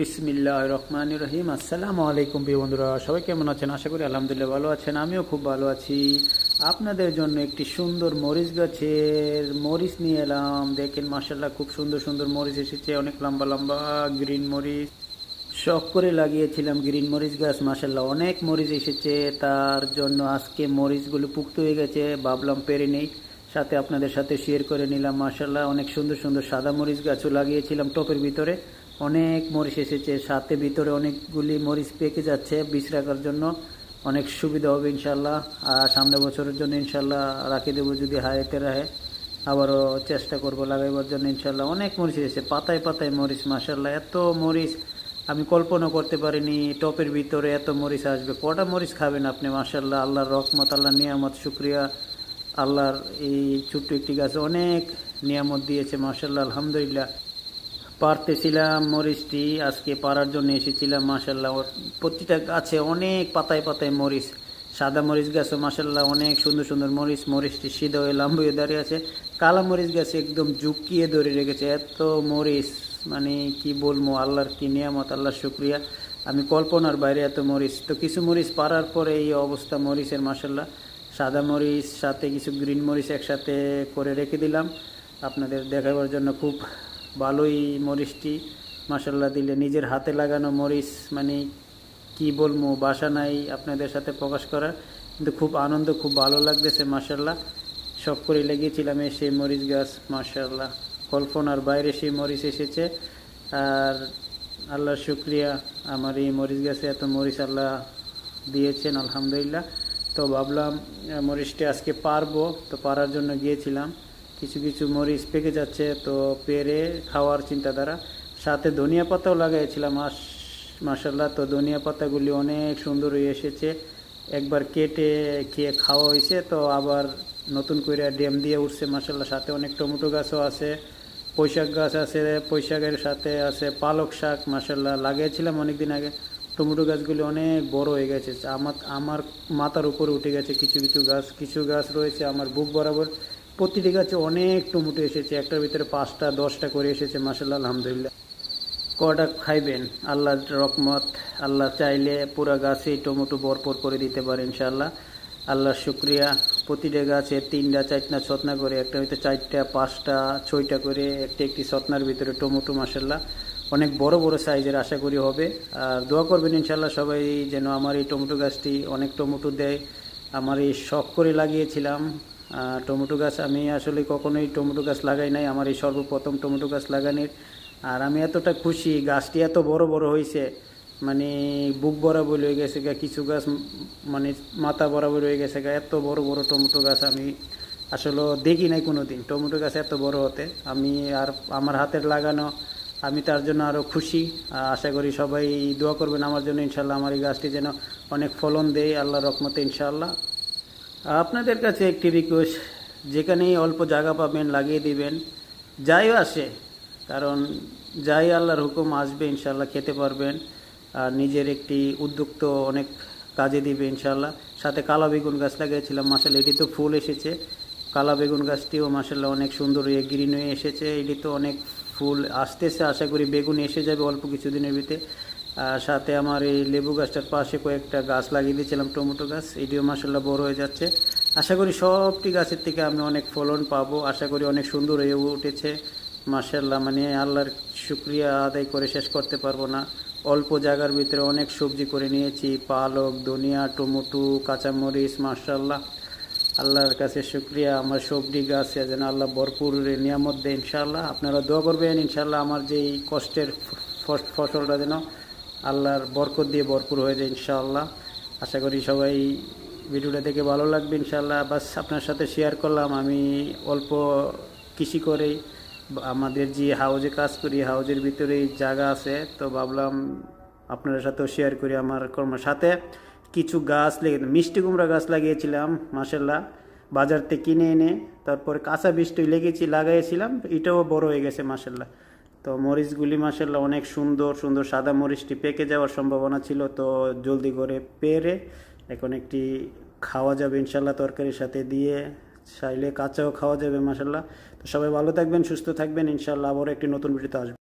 বিসমিল্লাহ রহমান রহিম আসসালামু আলাইকুম প্রিয় বন্ধুরা, সবাই কেমন আছেন? আশা করি আলহামদুলিল্লাহ ভালো আছেন, আমিও খুব ভালো আছি। আপনাদের জন্য একটি সুন্দর মরিচ গাছের মরিচ নিয়ে এলাম। দেখেন মাসাল্লাহ খুব সুন্দর সুন্দর মরিচ এসেছে, অনেক লম্বা লম্বা গ্রিন মরিচ। শখ করে লাগিয়েছিলাম গ্রিন মরিচ গাছ মাসাল্লাহ অনেক মরিচ এসেছে। তার জন্য আজকে মরিচগুলো পুক্ত হয়ে গেছে, ভাবলাম পেরে নেই। সাথে আপনাদের সাথে শেয়ার করে নিলাম মাসাল্লাহ অনেক সুন্দর সুন্দর সাদা মরিচ গাছও লাগিয়েছিলাম টপের ভিতরে। অনেক মরিচ এসেছে, সাথে ভিতরে অনেকগুলি মরিচ পেকে যাচ্ছে বীজ রাখার জন্য অনেক সুবিধা হবে ইনশাল্লাহ আর সামনে বছরের জন্য ইনশাল্লাহ রাখি দেবো যদি হায়াতে রাহে আবারও চেষ্টা করব লাগাইবার জন্য ইনশাল্লাহ অনেক মরিচ এসেছে, পাতায় পাতায় মরিচ মাসাল্লাহ এত মরিচ আমি কল্পনা করতে পারিনি, টপের ভিতরে এত মরিচ আসবে। কটা মরিচ খাবেন আপনি মাসাল্লাহ আল্লাহর রহমত আল্লাহ নিয়ামত, শুক্রিয়া। আল্লাহর এই ছোট্ট একটি গাছে অনেক নিয়ামত দিয়েছে মাসাল্লাহ আলহামদুলিল্লাহ। পারতেছিলাম, মরিচটি আজকে পারার জন্য এসেছিলাম মাসাল্লাহ প্রতিটা গাছে অনেক পাতায় পাতায় মরিচ, সাদা মরিচ গাছে মাসাল্লাহ অনেক সুন্দর সুন্দর মরিচ, মরিচটি সিধা হয়ে লাম্ব হয়ে দাঁড়িয়ে আছে। কালা মরিচ গাছে একদম জুকিয়ে ধরে রেখেছে, এত মরিচ মানে কি বলব, আল্লাহর কি নিয়ামত, আল্লাহর শুক্রিয়া। আমি কল্পনার বাইরে এত মরিচ, তো কিছু মরিচ পারার পরে এই অবস্থা মরিচের মাসাল্লাহ সাদা মরিচ, সাথে কিছু গ্রিন মরিচ একসাথে করে রেখে দিলাম। আপনাদের দেখাবার জন্য খুব ভালোই মরিচটি মাসাল্লাহ দিলে নিজের হাতে লাগানো মরিচ মানে কি বলব, বাসা নাই আপনাদের সাথে প্রকাশ করার। কিন্তু খুব আনন্দ, খুব ভালো লাগতেছে মাসাল্লাহ শখ করে লেগেছিলাম সেই মরিচ গাছ মাসাল্লাহ কল্পনার বাইরে সেই মরিচ এসেছে। আর আল্লাহর শুক্রিয়া, আমার এই মরিচ গাছে এত মরিচ আল্লাহ দিয়েছেন, আলহামদুলিল্লাহ। তো ভাবলাম মরিচটি আজকে পারব, তো পারার জন্য গিয়েছিলাম। কিছু কিছু মরিচ পেকে যাচ্ছে, তো পেরে খাওয়ার চিন্তাধারা। সাথে ধনিয়া পাতাও লাগাইছিলাম মাস মাসাল্লাহ তো ধনিয়া পাতাগুলি অনেক সুন্দর হয়ে এসেছে। একবার কেটে খেয়ে খাওয়া হয়েছে, তো আবার নতুন করে ড্যাম দিয়ে উঠছে মাসাল্লাহ সাথে অনেক টমেটো গাছও আছে পৈশাক গাছ আছে পৈশাকের সাথে আছে পালক শাক মাসাল্লাহ লাগিয়েছিলাম অনেকদিন আগে। টমেটো গাছগুলি অনেক বড় হয়ে গেছে। আমার আমার মাথার উপরে উঠে গেছে কিছু কিছু গাছ। কিছু গাছ রয়েছে আমার বুক বরাবর। প্রতিটি গাছে অনেক টমেটো এসেছে, একটার ভিতরে পাঁচটা, দশটা করে এসেছে মাসাল্লাহ আলহামদুলিল্লাহ। কটা খাইবেন? আল্লাহর রকমত আল্লাহ চাইলে পুরা গাছে টমেটো ভরপুর করে দিতে পারে ইনশাল্লাহ আল্লাহর শুক্রিয়া, প্রতিটা গাছে তিনটা, চারটা ছতনা করে, একটা হয়তো চারটা, পাঁচটা, ছয়টা করে, একটি একটি ছতনার ভিতরে টমেটো মাসাল্লাহ অনেক বড় বড় সাইজের আশা করি হবে। আর দোয়া করবেন ইনশাল্লাহ সবাই যেন আমার এই টমেটো গাছটি অনেক টমেটো দেয়। আমার এই শখ করে লাগিয়েছিলাম। টমেটো গাছ আমি আসলে কখনোই টমেটো গাছ লাগাই নাই। আমার এই সর্বপ্রথম টমেটো গাছ লাগানোর। আর আমি এতটা খুশি, গাছটি এত বড় বড় হয়েছে মানে বুক বরাবর হয়ে গেছে গা, কিছু গাছ মানে মাথা বরাবর হয়ে গেছে গা, এত বড় বড় টমেটো গাছ আমি আসলে দেখি নাই কোনো দিন টমেটো গাছ এত বড় হতে, আমি আর আমার হাতের লাগানো, আমি তার জন্য আরও খুশি। আশা করি সবাই দোয়া করবেন আমার জন্য, ইনশাল্লাহ আমার এই গাছটি যেন অনেক ফলন দেয় আল্লাহ রকমতে ইনশাল্লাহ। আপনাদের কাছে একটি রিকোয়েস্ট যেখানেই অল্প জায়গা পাবেন, লাগিয়ে দিবেন। যাই আসে, কারণ যাই আল্লাহর হুকুম আসবে ইনশাল্লাহ খেতে পারবেন। আর নিজের একটি উদ্যোগ তো অনেক কাজে দিবে ইনশাল্লাহ সাথে কালা বেগুন গাছ লাগিয়েছিলাম মাসাল এটি তো ফুল এসেছে। কালা বেগুন গাছটিও মাসাল্লাহ অনেক সুন্দর হয়ে গ্রিন হয়ে এসেছে। এটি তো অনেক ফুল আসতেছে, আশা করি বেগুন এসে যাবে অল্প কিছুদিনের ভিতরে। আর সাথে আমার এই লেবু গাছটার পাশে কয়েকটা গাছ লাগিয়ে দিয়েছিলাম, টমেটো গাছ। এটিও মাসাল্লাহ বড় হয়ে যাচ্ছে। আশা করি সবটি গাছের থেকে আমি অনেক ফলন পাবো। আশা করি অনেক সুন্দর হয়ে উঠেছে। মাসাল্লাহ মানে আল্লাহর শুক্রিয়া আদায় করে শেষ করতে পারব না। অল্প জায়গার ভিতরে অনেক সবজি করে নিয়েছি, পালক, ধনিয়া, টমেটো, কাঁচামরিচ মাসাল্লাহ আল্লাহর কাছে শুক্রিয়া। আমার সবজি গাছে যেন আল্লাহ ভরপুর নিয়ামত দেয় ইনশাল্লাহ আপনারা দোয়া করবেন ইনশাল্লাহ আমার যে এই কষ্টের ফসলটা যেন আল্লাহর বরকত দিয়ে ভরপুর হয়ে যায় ইনশাআল্লাহ। আশা করি সবাই ভিডিওটা দেখে ভালো লাগবে ইনশাআল্লাহ। বাস আপনার সাথে শেয়ার করলাম। আমি অল্প কৃষি করেই বা- আমাদের যে হাউজে কাজ করি হাউজের ভিতরেই জায়গা আছে। তো ভাবলাম আপনাদের সাথেও শেয়ার করি আমার কর্ম সাথে। কিছু গাছ লেগে, মিষ্টি কুমড়া গাছ লাগিয়েছিলাম মাসাল্লাহ বাজার থেকে কিনে এনে তারপরে কাঁচা বৃষ্টি লেগেছি, লাগাইছিলাম। এটাও বড় হয়ে গেছে মাসাল্লাহ তো মরিচগুলি মাসাল্লাহ অনেক সুন্দর সুন্দর সাদা মরিচটি পেকে যাওয়ার সম্ভাবনা ছিল, তো জলদি করে পেরে এখন একটি খাওয়া যাবে ইনশাল্লাহ তরকারির সাথে দিয়ে, চাইলে কাঁচাও খাওয়া যাবে মাসাল্লাহ তো সবাই ভালো থাকবেন, সুস্থ থাকবেন ইনশাল্লাহ আবারও একটি নতুন ভিডিওতে আসবে।